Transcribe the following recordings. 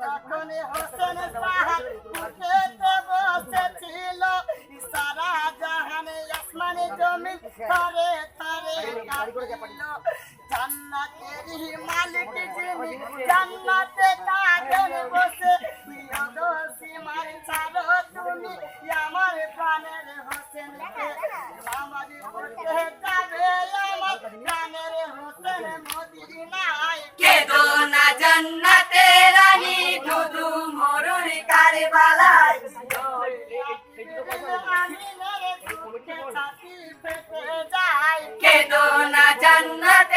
তখন হোসেন সাহার কুঠেতে বসেছিল। সারা জাহানে আসমানে জমি তারে তারে কাটিল জান্নাতের মালিক যিনি, জান্নাতে কাটেন বসে সীমার ছাড়ো তুমি, আমার প্রাণের হোসেন আমার পড়তে যায় কেদো না জান্নাতে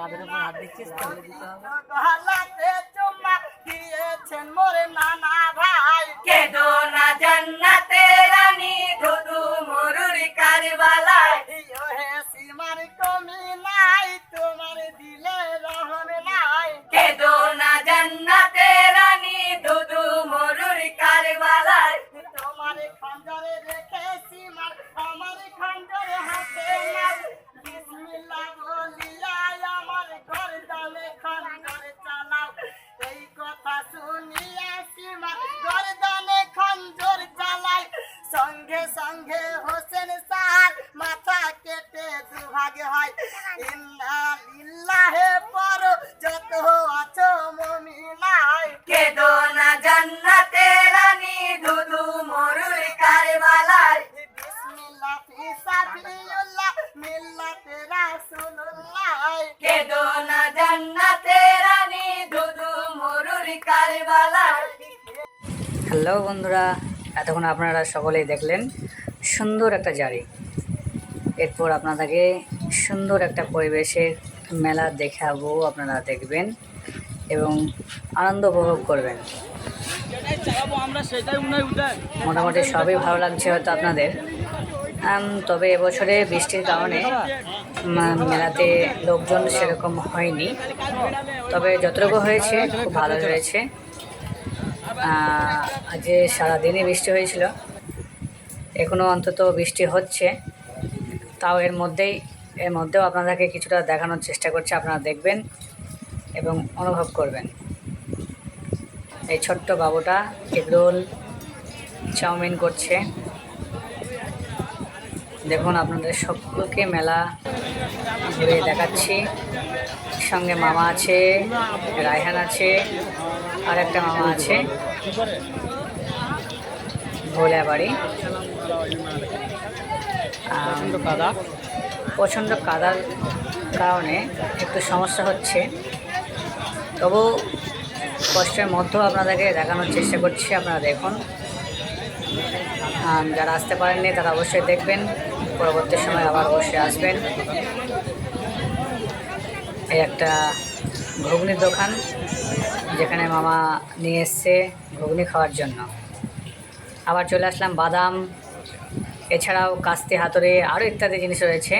কাঁদের উপর হাত দিচ্ছিস দিতে হবে। দিয়েছেন মোরে নানা সঙ্গে হোসেন সার মাথা কেটে দুভাগে হয়। লিল্লাহে পড়ো যত আছো মমিনায়, কেদো না জান্নাতে রানী রাসূলুল্লাহ, কেদো না কারবালায়। হ্যালো বন্ধুরা, এতক্ষণ আপনারা সকলেই দেখলেন। সুন্দর একটা জারি। এরপর আপনাদেরকে সুন্দর একটা পরিবেশের মেলা দেখাবো আপনারা দেখবেন এবং আনন্দ উপভোগ করবেন। মোটামুটি সবই ভালো লাগছে হয়তো আপনাদের। তবে এবছরে বৃষ্টির কারণে মেলাতে লোকজন সেরকম হয়নি। তবে যতটুকু হয়েছে খুব ভালো হয়েছে। আহ, আজ সারাদিনই বৃষ্টি হয়েছিল। এখনও অন্তত বৃষ্টি হচ্ছে। তাও এর মধ্যেই, এর মধ্যেও আপনাদেরকে কিছুটা দেখানোর চেষ্টা করছে, আপনারা দেখবেন এবং অনুভব করবেন। এই ছোট্ট বাবুটা এগরোল চাউমিন করছে। দেখুন আপনাদের সকলকে মেলা ঘুরে দেখাচ্ছি। সঙ্গে মামা আছে, রায়হান আছে আর একটা মামা আছে। ভোলা বাড়ি কাদা। প্রচণ্ড কাদার কারণে একটু সমস্যা হচ্ছে। তবু কষ্টের মধ্যেও আপনাদেরকে দেখানোর চেষ্টা করছি, আপনারা দেখুন। যারা আসতে পারেননি, তারা অবশ্যই দেখবেন। পরবর্তী সময় আবার অবশ্যই আসবেন। এই একটা ঘুগনির দোকান, যেখানে মামা নিয়ে এসছে ঘুগনি খাওয়ার জন্য। আবার চলে আসলাম বাদাম এছাড়াও কাস্তে হাতরে আরও ইত্যাদি জিনিস রয়েছে।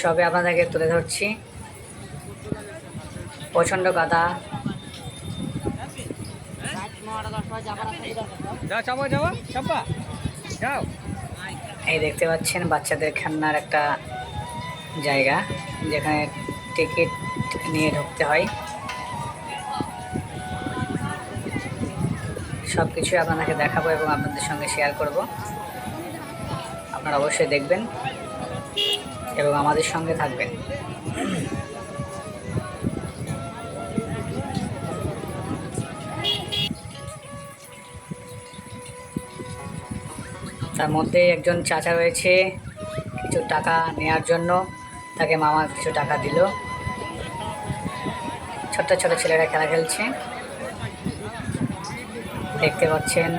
সবে আপনাদেরকে তুলে ধরছি। প্রচণ্ড কাদা যাও। এই দেখতে পাচ্ছেন বাচ্চাদের খেলনার একটা জায়গা যেখানে টিকিট নিয়ে ঢুকতে হয়। সব কিছুই আপনাদেরকে দেখাবো এবং আপনাদের সঙ্গে শেয়ার করব। আপনারা অবশ্যই দেখবেন এবং আমাদের সঙ্গে থাকবেন। তার মধ্যে একজন চাচা রয়েছে, কিছু টাকা নেয়ার জন্য। তাকে মামা কিছু টাকা দিল। ছোট্ট ছোট ছেলেরা খেলা খেলছে। দেখতে পাচ্ছেন।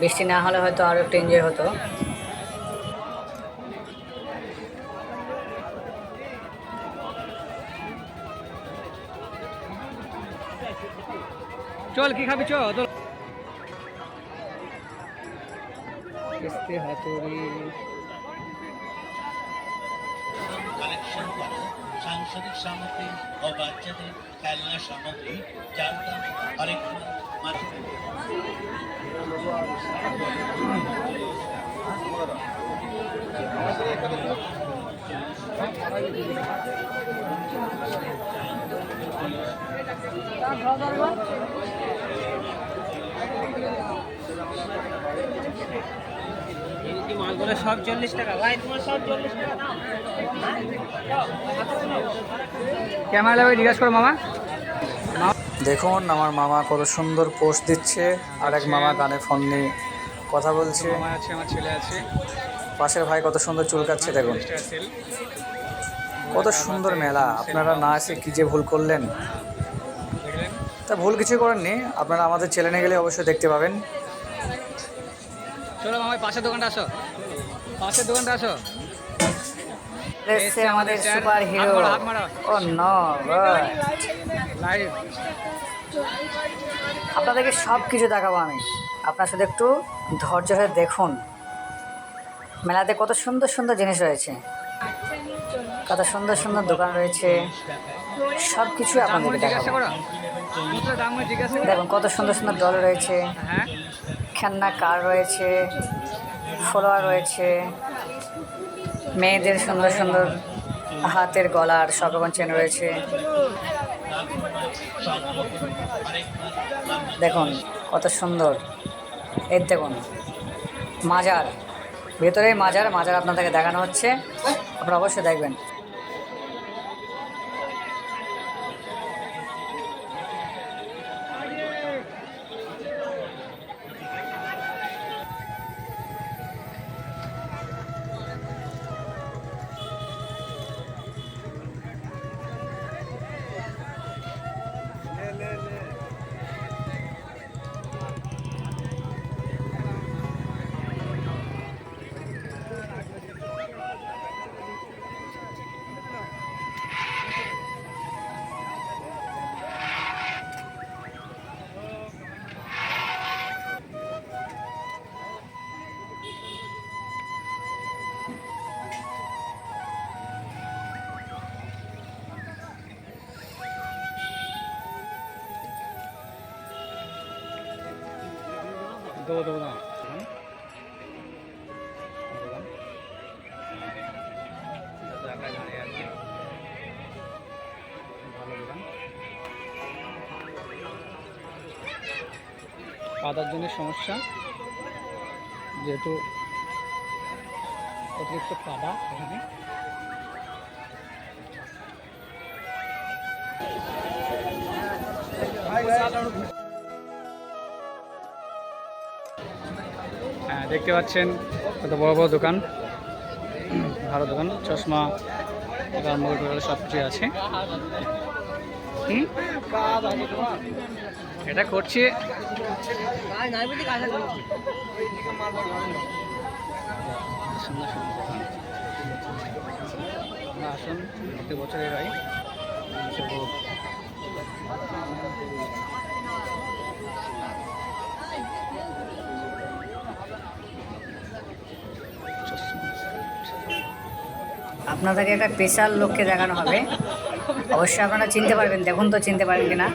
বৃষ্টি না হলে হয়তো আরও একটু এনজয় হতো। চল কি খাবি চল। হাতুড়ি। কালেকশন করা সাংসারিক সামগ্রী ও বাচ্চাদের খেলনা সামগ্রী, যার দাম মাত্র মালগুলো সব চল্লিশ টাকা। ভাই, তোমার সব চল্লিশ টাকা ক্যামেরা লাগবে জিজ্ঞাসা করো মামা। দেখুন আমার মামা কত সুন্দর পোস্ট দিচ্ছে আর এক মামা কানে ফোন নিয়ে কথা বলছে। মামা আছে আমার ছেলে আছে। পাশের ভাই কত সুন্দর চুল কাটছে দেখুন। কত সুন্দর মেলা আপনারা না এসে কী যে ভুল করলেন? তা ভুল কিছু করেননি আপনারা আমাদের চ্যানেলে গেলে অবশ্যই দেখতে পাবেন। চলো মামা পাশের দোকানটা আসো। পাশের দোকানটা আসো। এসছে আমাদের সুপার হিরো। ও নো আপনাদেরকে সব কিছু দেখাবো আমি। আপনার সাথে একটু ধৈর্য ধরে দেখুন। মেলাতে কত সুন্দর সুন্দর জিনিস রয়েছে। কত সুন্দর সুন্দর দোকান রয়েছে। সব কিছু আপনাদেরকে দেখাবো। দেখুন কত সুন্দর সুন্দর ডল রয়েছে। হ্যাঁ। খেলনা কার রয়েছে। ফলোয়ার রয়েছে। মেয়েদের সুন্দর সুন্দর হাতের গলার সব চেন রয়েছে। দেখুন, কত সুন্দর। এর দেখুন, মাজার। ভেতরে মাজার মাজার আপনাদেরকে দেখানো হচ্ছে। আপনারা অবশ্যই দেখবেন। দেবো দাও কাদার জন্য সমস্যা যেহেতু অতিরিক্ত কাদা এখানে হ্যাঁ দেখতে পাচ্ছেন, কত বড় বড় দোকান। ভালো দোকান, চশমা আরম্ভ সব কিছু আছে? এটা করছে। আসুন প্রতি বছরের হয় আপনাদেরকে একটা স্পেশাল লোককে দেখানো হবে। অবশ্যই আপনারা চিনতে পারবেন দেখুন তো চিনতে পারেন কিনা।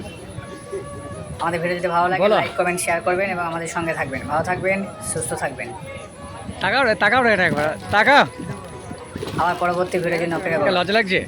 আমাদের ভিডিও যদি ভালো লাগে। লাইক কমেন্ট শেয়ার করবেন এবং আমাদের সঙ্গে থাকবেন। ভালো থাকবেন সুস্থ থাকবেন। টাকাও রে টাকাও রে এটা একবার। তাকাও আবার পরবর্তী ভিডিওর জন্য অপেক্ষা লজ্জা লাগছে?